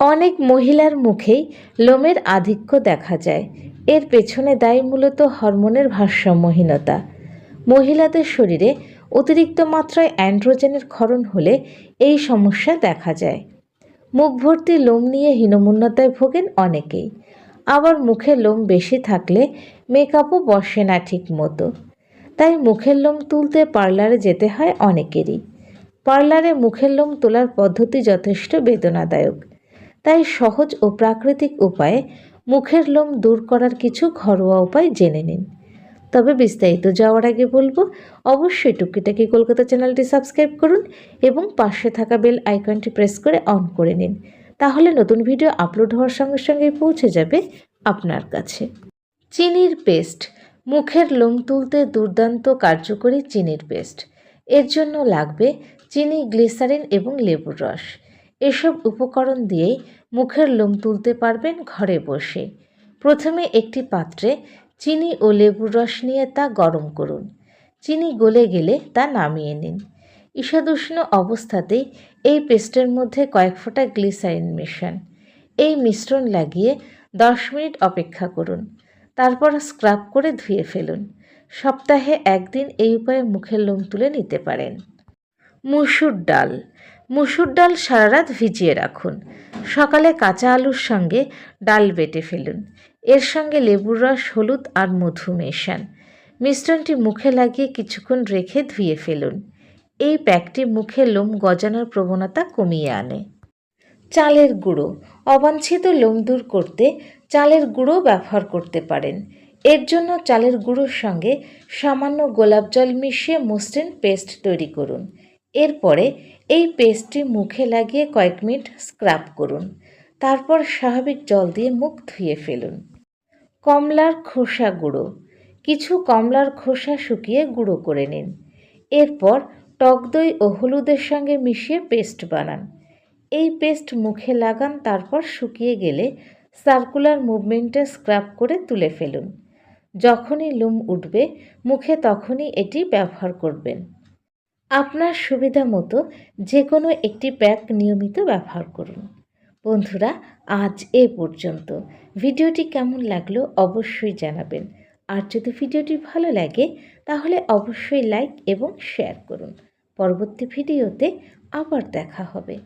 অনেক মহিলার মুখেই লোমের আধিক্য দেখা যায়। এর পেছনে দায়ী মূলত হরমোনের ভারসাম্যহীনতা। মহিলাদের শরীরে অতিরিক্ত মাত্রায় অ্যান্ড্রোজেনের ক্ষরণ হলে এই সমস্যা দেখা যায়। মুখ ভর্তি লোম নিয়ে হীনমন্যতায় ভোগেন অনেকেই। আবার মুখে লোম বেশি থাকলে মেকআপও বসে না ঠিক মতো তাই মুখের লোম তুলতে পার্লারে যেতে হয় অনেকেরই। পার্লারে মুখের লোম তোলার পদ্ধতি যথেষ্ট বেদনাদায়ক। তাই সহজ ও প্রাকৃতিক উপায়ে মুখের লোম দূর করার কিছু ঘরোয়া উপায় জেনে নিন। তবে বিস্তারিত যাওয়ার আগে বলব, অবশ্যই টুকিটাকি কলকাতা চ্যানেলটি সাবস্ক্রাইব করুন এবং পাশে থাকা বেল আইকনটি প্রেস করে অন করে নিন। তাহলে নতুন ভিডিও আপলোড হওয়ার সঙ্গে সঙ্গে পৌঁছে যাবে আপনার কাছে। চিনির পেস্ট। মুখের লোম তুলতে দুর্দান্ত কার্যকরী চিনির পেস্ট। এর জন্য লাগবে চিনি, গ্লিসারিন এবং লেবুর রস। এসব উপকরণ দিয়েই মুখের লোম তুলতে পারবেন ঘরে বসে। প্রথমে একটি পাত্রে চিনি ও লেবুর রস নিয়ে তা গরম করুন। চিনি গলে গেলে তা নামিয়ে নিন। ঈষদুষ্ণ অবস্থাতেই এই পেস্টের মধ্যে কয়েক ফোঁটা গ্লিসারিন মেশান। এই মিশ্রণ লাগিয়ে দশ মিনিট অপেক্ষা করুন। তারপর স্ক্রাব করে ধুয়ে ফেলুন। সপ্তাহে একদিন এই উপায়ে মুখের লোম তুলে নিতে পারেন। মুসুর ডাল। মুসুর ডাল সারা রাত ভিজিয়ে রাখুন। সকালে কাঁচা আলুর সঙ্গে ডাল বেটে ফেলুন। এর সঙ্গে লেবুর রস, হলুদ আর মধু মেশান। মিশ্রণটি মুখে লাগিয়ে কিছুক্ষণ রেখে ধুয়ে ফেলুন। এই প্যাকটি মুখে লোম গজানোর প্রবণতা কমিয়ে আনে। চালের গুঁড়ো। অবাঞ্ছিত লোম দূর করতে চালের গুঁড়ো ব্যবহার করতে পারেন। এর জন্য চালের গুঁড়োর সঙ্গে সামান্য গোলাপ জল মিশিয়ে মসৃণ পেস্ট তৈরি করুন। এরপরে এই পেস্টটি মুখে লাগিয়ে কয়েক মিনিট স্ক্রাব করুন। তারপর স্বাভাবিক জল দিয়ে মুখ ধুয়ে ফেলুন। কমলার খোসা গুঁড়ো। কিছু কমলার খোসা শুকিয়ে গুঁড়ো করে নিন। এরপর টক দই ও হলুদের সঙ্গে মিশিয়ে পেস্ট বানান। এই পেস্ট মুখে লাগান, তারপর শুকিয়ে গেলে সার্কুলার মুভমেন্টে স্ক্রাব করে তুলে ফেলুন। যখনই লুম উঠবে, মুখে তখনই এটি ব্যবহার করবেন। আপনার সুবিধা মতো যে কোনো একটি প্যাক নিয়মিত ব্যবহার করুন। বন্ধুরা, আজ এ পর্যন্ত। ভিডিওটি কেমন লাগল অবশ্যই জানাবেন। আর যদি ভিডিওটি ভালো লাগে, তাহলে অবশ্যই লাইক এবং শেয়ার করুন। পরবর্তী ভিডিওতে আবার দেখা হবে।